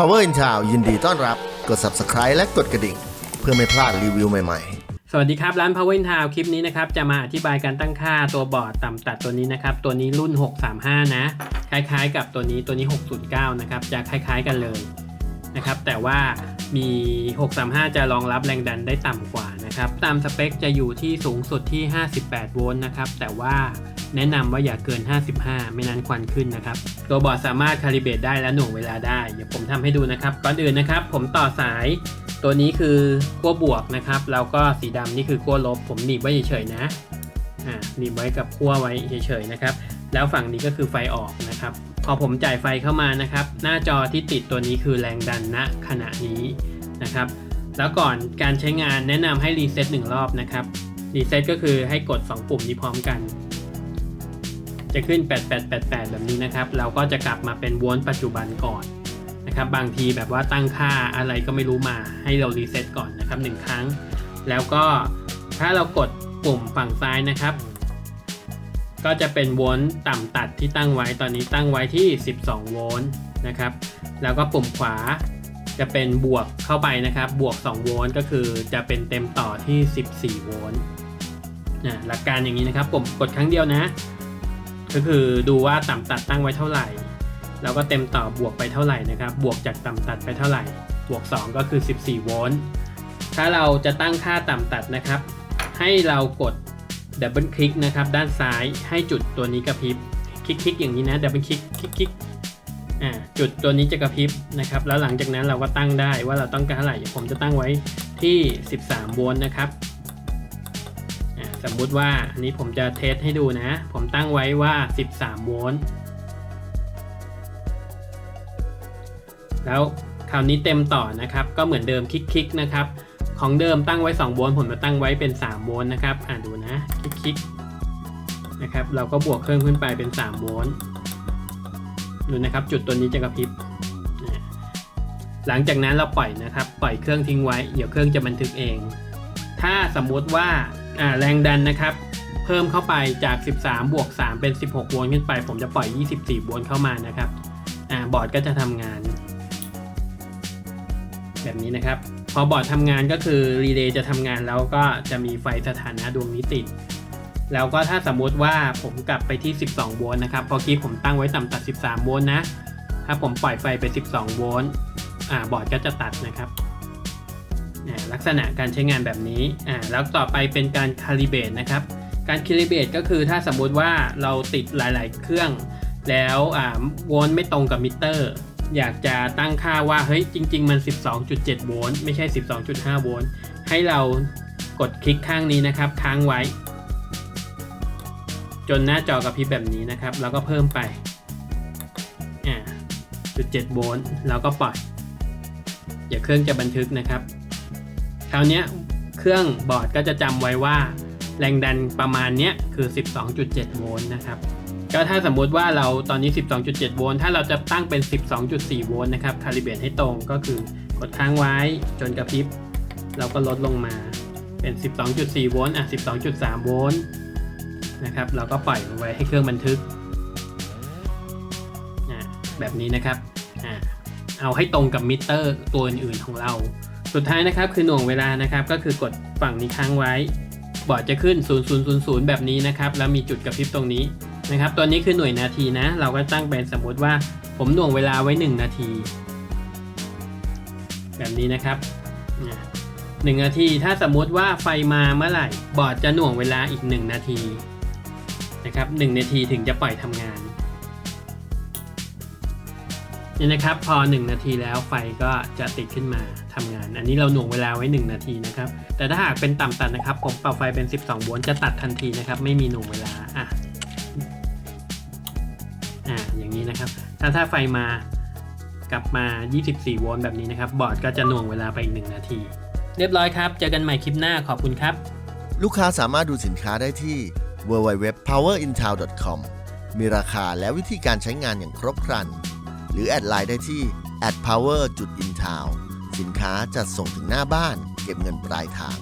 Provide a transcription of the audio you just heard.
Power in Town ยินดีต้อนรับ กด Subscribe และกดกระดิ่ง เพื่อไม่พลาดรีวิวใหม่ๆสวัสดีครับ ร้าน Power in Town คลิปนี้นะครับจะมาอธิบายการตั้งค่าตัวบอร์ดต่ำตัดตัวนี้นะครับ ตัวนี้รุ่น 635 นะ คล้ายๆ กับตัวนี้ตัวนี้ 609 นะครับ จะคล้ายๆกันเลยนะครับ แต่ว่ามี 635 จะรองรับแรงดันได้ต่ำกว่านะครับ ตามสเปคจะอยู่ที่สูงสุดที่ 58 โวลต์นะครับ แต่ว่า แนะนำว่าอย่าเกิน 55 ไม่นั้นควันขึ้นนะครับตัวบอร์ดสามารถคาลิเบตได้และหน่วงเวลาได้ เดี๋ยวผมทำให้ดูนะครับ ก่อนอื่นนะครับ ผมต่อสาย ตัวนี้คือขั้วบวกนะครับ แล้วก็สีดำนี่คือขั้วลบ ผมหนีบไว้เฉยๆนะ อ่าหนีบไว้กับขั้วไว้เฉยๆนะครับ แล้วฝั่งนี้ก็คือไฟออกนะครับ พอผมจ่ายไฟเข้ามานะครับ หน้าจอที่ติดตัวนี้คือแรงดันณขณะนี้นะครับแล้วก่อนการใช้งานแนะนำให้รีเซ็ตหนึ่งรอบนะครับ รีเซ็ตก็คือให้กด 2 ปุ่มนี้พร้อมกัน จะขึ้น 8888 แบบนี้นะครับ เราก็จะกลับมาเป็นโวลต์ปัจจุบันก่อนนะครับ บางทีแบบว่าตั้งค่าอะไรก็ไม่รู้มาให้เรารีเซ็ตก่อนนะครับหนึ่งครั้ง แล้วก็ถ้าเรากดปุ่มฝั่งซ้ายนะครับ ก็จะเป็นโวลต์ต่ำตัดที่ตั้งไว้ตอนนี้ตั้งไว้ที่ 12 โวลต์นะครับ แล้วก็ปุ่มขวาจะเป็นบวกเข้าไปนะครับ บวก 2 โวลต์ก็คือจะเป็นเต็มต่อที่ 14 โวลต์นะหลักการอย่างนี้นะครับผมกดครั้งเดียวนะ ก็คือดูว่าต่ำตัดตั้งไว้เท่าไหร่แล้วก็เต็มต่อบวกไปเท่าไหร่นะครับ บวกจากต่ำตัดไปเท่าไหร่ บวก 2 ก็คือ 14 โวลต์ ถ้าเราจะตั้งค่าต่ำตัดนะครับ ให้เรากดดับเบิลคลิกนะครับ ด้านซ้ายให้จุดตัวนี้กระพริบ คลิกๆอย่างนี้นะดับเบิลคลิกคลิกคลิกอ่าจุดตัวนี้จะกระพริบนะครับ แล้วหลังจากนั้นเราก็ตั้งได้ว่าเราต้องการเท่าไหร่ ผมจะตั้งไว้ที่ 13 โวลต์นะครับ สมมุติว่าอันนี้ผมจะเทสให้ดูนะ ผมตั้งไว้ว่า 13 โวลต์ แล้วคราวนี้เต็มต่อนะครับ ก็เหมือนเดิมคลิกๆนะครับ ของเดิมตั้งไว้ 2 โวลต์ ผมจะตั้งไว้เป็น 3 โวลต์นะครับ อ่าดูนะ คลิกๆนะครับ เราก็บวกเครื่องขึ้นไปเป็น 3 โวลต์ ดูนะครับ จุดตัวนี้จะกระพริบหลังจากนั้นเราปล่อยนะครับ ปล่อยเครื่องทิ้งไว้ เดี๋ยวเครื่องจะบันทึกเอง ถ้าสมมุติว่าแรงดันนะครับ เพิ่มเข้าไปจาก 13 บวก 3 เป็น 16 โวลต์ขึ้นไป ผมจะปล่อย 24 โวลต์เข้ามานะครับอบอร์ดก็จะทำงาน แบบนี้นะครับ พอบอร์ดทำงานก็คือรีเลย์จะทำงานแล้วก็จะมีไฟสถานะดวงนี้ติดแล้วก็ถ้าสมมุติว่าผมกลับไปที่ 12 โวลต์นะครับพอกี้ผมตั้งไว้ต่ำตัด 13 โวลต์นะ ถ้าผมปล่อยไฟไป 12 โวลต์บอร์ดก็จะตัดนะครับ ลักษณะการใช้งานแบบนี้อ่าแล้วต่อไปเป็นการคาลิเบตนะครับ การคาลิเบตก็คือถ้าสมมุติว่าเราติดหลาย ๆ เครื่อง แล้วอ่าโวลต์ไม่ตรงกับมิเตอร์ อยากจะตั้งค่าว่าเฮ้ยจริง ๆ มัน 12.7 โวลต์ไม่ใช่ 12.5 โวลต์ให้เรากดคลิกข้างนี้นะครับ ค้างไว้ จนหน้าจอกระพริบแบบนี้นะครับ แล้วก็เพิ่มไปอ่าจุดโวลต์แล้วก็ปล่อยเดี๋ยวเครื่องจะบันทึกนะครับ ราวนี้เครื่องบอร์ดก็จะจำไว้ว่า แรงดันประมาณนี้คือ 12.7 โวลต์นะครับก็ถ้าสมมุติว่าเราตอนนี้ 12.7 โวลต์ถ้าเราจะตั้งเป็น 12.4 โวลต์นะครับคาลิเบรตให้ตรงก็คือกดค้างไว้จนกระพริบ เราก็ลดลงมาเป็น 12.4 โวลต์อะ 12.3 โวลต์นะครับเราก็ปล่อยไว้ให้เครื่องบันทึกแบบนี้นะครับอะเอาให้ตรงกับมิเตอร์ตัวอื่นๆของเรา สุดท้ายนะครับคือหน่วงเวลานะครับก็คือกดฝั่งนี้ค้างไว้ บอร์ดจะขึ้น 0000 แบบนี้นะครับแล้วมีจุดกระพริบตรงนี้นะครับตัวนี้คือหน่วยนาทีนะ เราก็ตั้งเป็นสมมติว่าผมหน่วงเวลาไว้ 1 นาที แบบนี้นะครับหนึ่งนาที ถ้าสมมติว่าไฟมาเมื่อไหร่ บอร์ดจะหน่วงเวลาอีก 1 นาทีนะครับหนาทีถึงจะปล่อยทำงาน นี่นะครับพอ 1 นาทีแล้วไฟก็จะติดขึ้นมาทำงาน อันนี้เราหน่วงเวลาไว้ 1 นาทีนะครับ แต่ถ้าหากเป็นต่ำตัดนะครับ ผมเป่าไฟเป็น 12โวลต์จะตัดทันทีนะครับ ไม่มีหน่วงเวลาอะอ่าอย่างนี้นะครับ ถ้าถ้าไฟมากลับมา 24โวลต์แบบนี้นะครับ บอร์ดก็จะหน่วงเวลาไปอีก 1 นาที เรียบร้อยครับ เจอกันใหม่คลิปหน้าขอบคุณครับ ลูกค้าสามารถดูสินค้าได้ที่ www.powerintown.com มีราคาและวิธีการใช้งานอย่างครบครัน หรือแอดไลน์ได้ที่ @power.intown สินค้าจัดส่งถึงหน้าบ้าน เก็บเงินปลายทาง